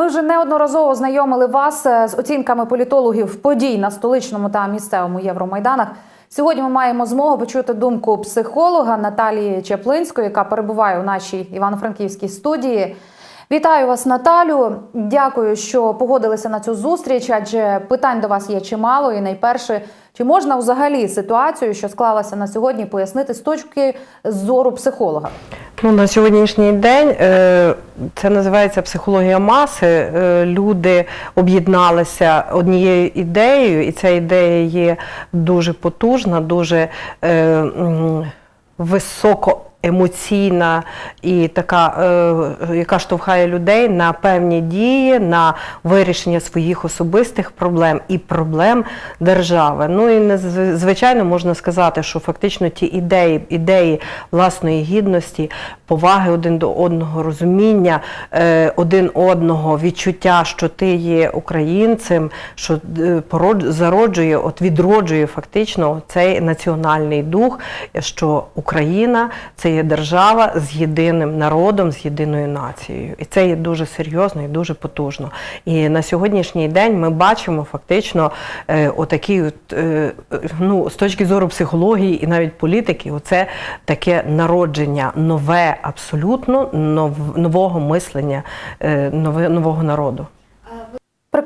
Ми вже неодноразово знайомили вас е, з оцінками політологів подій на столичному та місцевому Євромайданах. Сьогодні ми маємо змогу почути думку психолога Наталії Чеплинської, яка перебуває у нашій івано-франківській студії. Вітаю вас, Наталю. Дякую, що погодилися на цю зустріч. Адже питань до вас є чимало. І найперше, чи можна взагалі ситуацію, що склалася на сьогодні, пояснити з точки зору психолога? Ну, на сьогоднішній день е, це називається психологія маси. Е, Люди об'єдналися однією ідеєю, і ця ідея є дуже потужна, дуже е, високо. Емоційна і така, е, яка штовхає людей на певні дії, на вирішення своїх особистих проблем і проблем держави. Ну і звичайно можна сказати, що фактично ті ідеї, ідеї власної гідності, поваги один до одного, розуміння е, один одного, відчуття, що ти є українцем, що е, зароджує, от відроджує фактично цей національний дух, що Україна це є держава з єдиним народом, з єдиною нацією. І це є дуже серйозно і дуже потужно. І на сьогоднішній день ми бачимо фактично е, отакі, от, е, ну, з точки зору психології і навіть політики, оце таке народження, нове, абсолютно нов- нового мислення е, нового народу.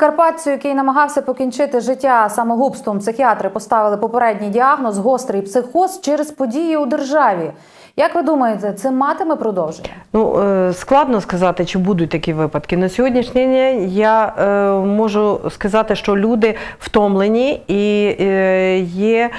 Прикарпатцю, який намагався покінчити життя самогубством, психіатри поставили попередній діагноз гострий психоз через події у державі. Як ви думаєте, це матиме продовження? Ну, е, складно сказати, чи будуть такі випадки. На сьогоднішній день я е, можу сказати, що люди втомлені і е, є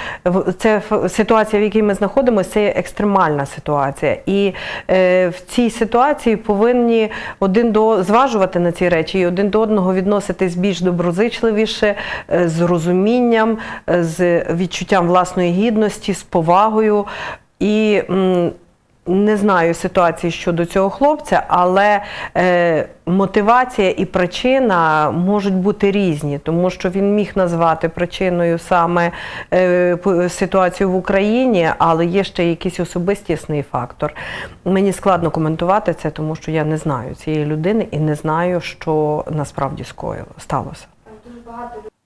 це ситуація, в якій ми знаходимося, це екстремальна ситуація. І е, в цій ситуації повинні один до зважувати на ці речі і один до одного відноситись більш доброзичливіше, е, з розумінням, е, з відчуттям власної гідності, з повагою. І не знаю ситуації щодо цього хлопця, але е, мотивація і причина можуть бути різні, тому що він міг назвати причиною саме е, ситуацію в Україні, але є ще якийсь особистісний фактор. Мені складно коментувати це, тому що я не знаю цієї людини і не знаю, що насправді скоїло сталося.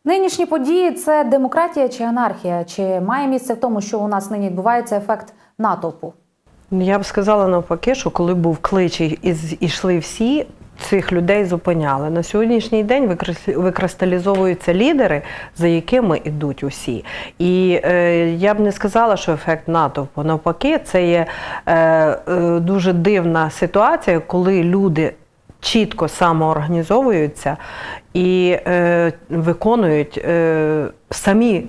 Нинішні події це демократія чи анархія? Чи має місце в тому, що у нас нині відбувається ефект натовпу? Я б сказала навпаки, що коли був клич і йшли всі, цих людей зупиняли. На сьогоднішній день викрис- викристалізовуються лідери, за якими йдуть усі. І е, я б не сказала, що ефект натовпу. Навпаки, це є е, е, дуже дивна ситуація, коли люди. Чітко самоорганізовуються і е, виконують е, самі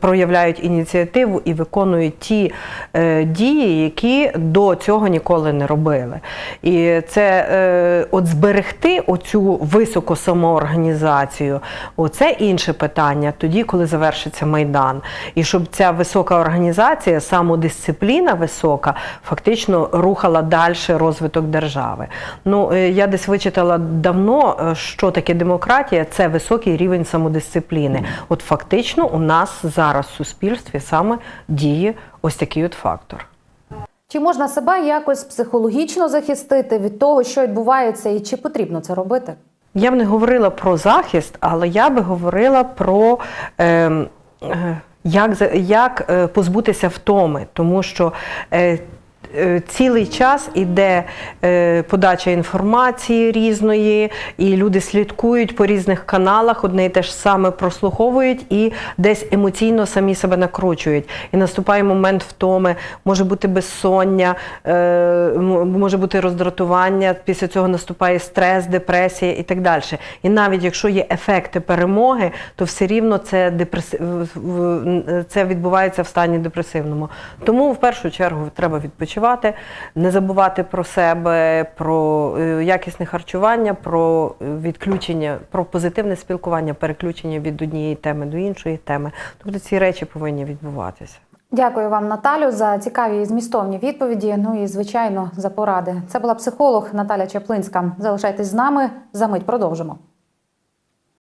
проявляють ініціативу і виконують ті е, дії, які до цього ніколи не робили. І це е, от зберегти оцю високу самоорганізацію, оце інше питання, тоді, коли завершиться майдан. І щоб ця висока організація, самодисципліна висока, фактично рухала далі розвиток держави. Ну, е, я десь вичитала давно, е, що таке демократія, це високий рівень самодисципліни. От фактично у нас зараз в суспільстві саме діє ось такий от фактор. Чи можна себе якось психологічно захистити від того, що відбувається, і чи потрібно це робити? Я б не говорила про захист, але я би говорила про е, е, як, як е, позбутися втоми, тому що е, цілий час іде е, подача інформації різної, і люди слідкують по різних каналах, одне і те ж саме прослуховують і десь емоційно самі себе накручують. І наступає момент втоми, може бути безсоння, е, може бути роздратування, після цього наступає стрес, депресія і так далі. І навіть якщо є ефекти перемоги, то все рівно це, депреси... в- в- це відбувається в стані депресивному. Тому в першу чергу треба відпочивати, не забувати про себе, про е, якісне харчування, про відключення, про позитивне спілкування, переключення від однієї теми до іншої теми. Тобто ці речі повинні відбуватися. Дякую вам, Наталю, за цікаві і змістовні відповіді. Ну і звичайно за поради. Це була психолог Наталя Чаплинська. Залишайтесь з нами. За мить продовжимо.